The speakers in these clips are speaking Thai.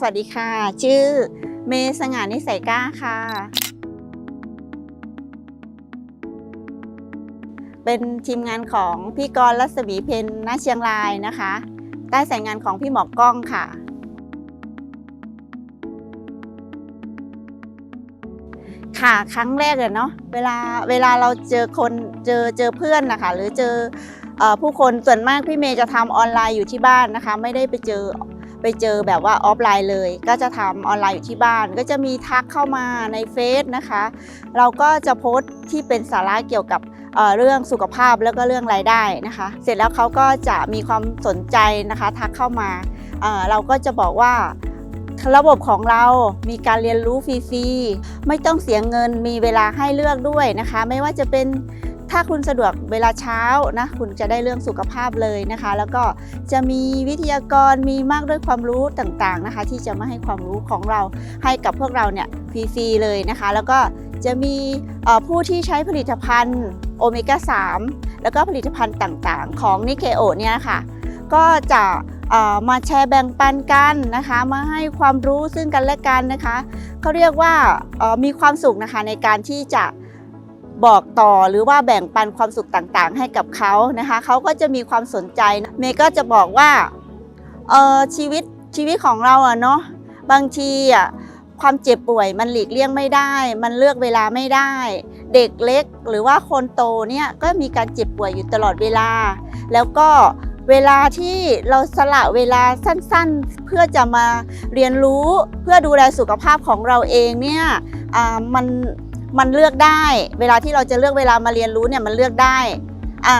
สวัสดีค่ะ ชื่อเมย์สง่านิสัยกล้าค่ะ เป็นทีมงานของพี่กรณ์รัศมีเพนณเชียงรายนะคะ ใต้สายงานของพี่หมอกกล้องค่ะ ค่ะครั้งแรกเลยเนาะเวลาเวลาเราเจอคนเจอเจอเพื่อนนะคะหรือเจออผู้คนส่วนมากพี่เมย์จะทำออนไลน์อยู่ที่บ้านนะคะ ไม่ได้ไปเจอ ไปเจอแบบว่าออฟไลน์เลย ก็จะทำออนไลน์อยู่ที่บ้าน ก็จะมีทักเข้ามาในเฟซนะคะ เราก็จะโพสต์ที่เป็นสาระเกี่ยวกับเเรื่องสุขภาพแล้วก็เรื่องรายได้นะคะ เสร็จแล้วเขาก็จะมีความสนใจนะคะทักเข้ามาเเราก็จะบอกว่าระบบของเรามีการเรียนรู้ฟรีๆ ไม่ต้องเสียเงิน มีเวลาให้เลือกด้วยนะคะ ไม่ว่าจะเป็น ถ้าคุณสะดวกเวลาเช้านะคุณจะได้เรื่องสุขภาพเลยนะคะ แล้วก็จะมีวิทยากรมีมากด้วยความรู้ต่างๆนะคะ ที่จะมาให้ความรู้ของเราให้กับพวกเราเนี่ยฟรีๆเลยนะคะ แล้วก็จะมีผู้ที่ใช้ผลิตภัณฑ์โอเมก้า 3 แล้วก็ผลิตภัณฑ์ต่างๆ ของนิเคโอเนี่ยค่ะก็จะมาแชร์แบ่งปันกันนะคะ มาให้ความรู้ซึ่งกันและกันนะคะเขาเรียกว่ามีความสุขนะคะในการที่จะ บอกต่อหรือว่าแบ่งปันความสุขต่างๆ ให้กับเขานะคะเขาก็จะมีความสนใจเมย์ก็จะบอกว่าเออชีวิตชีวิตของเราอะเนาะบางทีอะความเจ็บป่วยมันหลีกเลี่ยงไม่ได้ มันเลือกเวลาไม่ได้ เด็กเล็กหรือว่าคนโตเนี่ยก็มีการเจ็บป่วยอยู่ตลอดเวลา แล้วก็เวลาที่เราสละเวลาสั้นๆ เพื่อจะมาเรียนรู้เพื่อดูแลสุขภาพของเราเองเนี่ยอ่ามัน มันเลือกได้ เวลาที่เราจะเลือกเวลามาเรียนรู้เนี่ยมันเลือกได้อ่า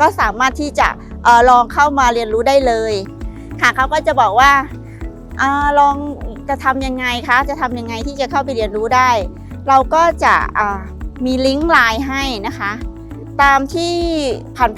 ก็สามารถที่จะออลองเข้ามาเรียนรู้ได้เลย ค่ะเขาก็จะบอกว่าอาลองจะทำยังไงคะจะทำยังไงที่จะเข้าไปเรียนรู้ได้ เราก็จะมีลิงก์ไลน์ให้นะคะ ตามที่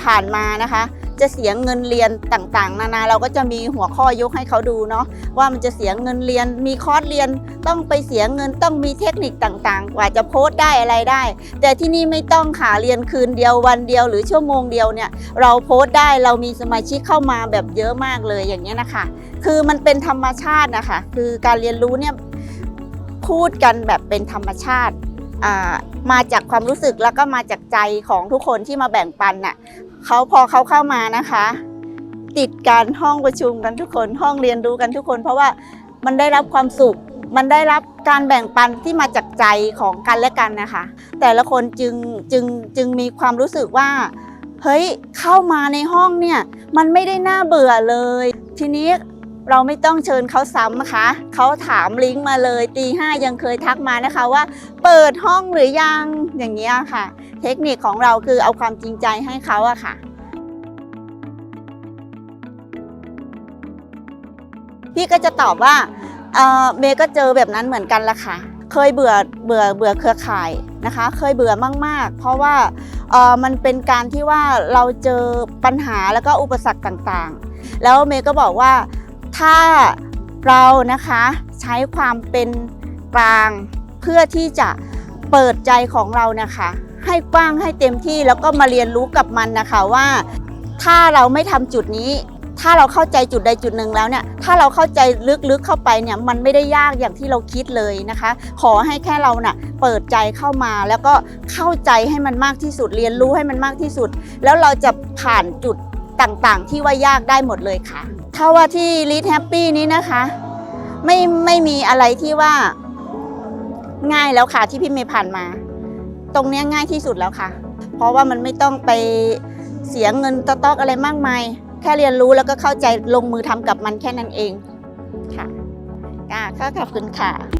ผ่านๆมานะคะ จะเสียเงินเรียนต่างๆ นานาเราก็จะมีหัวข้อยกให้เขาดูเนาะว่ามันจะเสียเงินเรียน มีคอร์สเรียนต้องไปเสียเงินต้องมีเทคนิคต่างๆ กว่าจะโพสต์ได้อะไรได้ แต่ที่นี่ไม่ต้องค่ะเรียนคืนเดียววันเดียวหรือชั่วโมงเดียวเนี่ยเราโพสต์ได้เรามีสมาชิกเข้ามาแบบเยอะมากเลยอย่างเงี้ยนะคะ คือมันเป็นธรรมชาตินะคะ คือการเรียนรู้เนี่ยพูดกันแบบเป็นธรรมชาติมาจากความรู้สึกแล้วก็มาจากใจของทุกคนที่มาแบ่งปันน่ะ เขาพอเขาเข้ามานะคะ ติดการห้องประชุมกันทุกคนห้องเรียนรู้กันทุกคน เพราะว่ามันได้รับความสุข มันได้รับการแบ่งปันที่มาจากใจของกันและกันนะคะ แต่ละคนจึงจึงจึงมีความรู้สึกว่าเฮ้ยเข้ามาในห้องเนี่ยมันไม่ได้น่าเบื่อเลย ทีนี้ เราไม่ต้องเชิญเขาซ้ำนะคะเขาถามลิงก์มาเลยตีห้ายังเคยทักมานะคะว่า เปิดห้องหรือยังอย่างเงี้ยค่ะ เทคนิคของเราคือเอาความจริงใจให้เขาอะค่ะพี่ก็จะตอบว่าเออเมย์ก็เจอแบบนั้นเหมือนกันละค่ะ เคยเบื่อเบื่อเบื่อเครือข่ายนะคะ เคยเบื่อมาก ๆ เพราะว่าเออมันเป็นการที่ว่าเราเจอปัญหาแล้วก็อุปสรรคต่างๆ แล้วเมย์ก็บอกว่า ถ้าเรานะคะใช้ความเป็นกลางเพื่อที่จะเปิดใจของเรานะคะ ให้กว้างให้เต็มที่แล้วก็มาเรียนรู้กับมันนะคะว่า ถ้าเราไม่ทำจุดนี้ ถ้าเราเข้าใจจุดใดจุดหนึ่งแล้วเนี่ยถ้าเราเข้าใจลึกๆเข้าไปเนี่ยมันไม่ได้ยากอย่างที่เราคิดเลยนะคะ ขอให้แค่เราน่ะเปิดใจเข้ามาแล้วก็เข้าใจให้มันมากที่สุดเรียนรู้ให้มันมากที่สุด แล้วเราจะผ่านจุด ต่างๆ ที่ว่ายากได้หมดเลยค่ะ ถ้าว่าที่ลิทแฮปปี้นี้นะคะ ไม่ไม่มีอะไรที่ว่าง่ายแล้วค่ะที่พี่เมย์ผ่านมา ตรงนี้ง่ายที่สุดแล้วค่ะ เพราะว่ามันไม่ต้องไปเสียเงินตอกอะไรมากมาย แค่เรียนรู้แล้วก็เข้าใจลงมือทำกับมันแค่นั้นเองค่ะค่ะขอบคุณค่ะ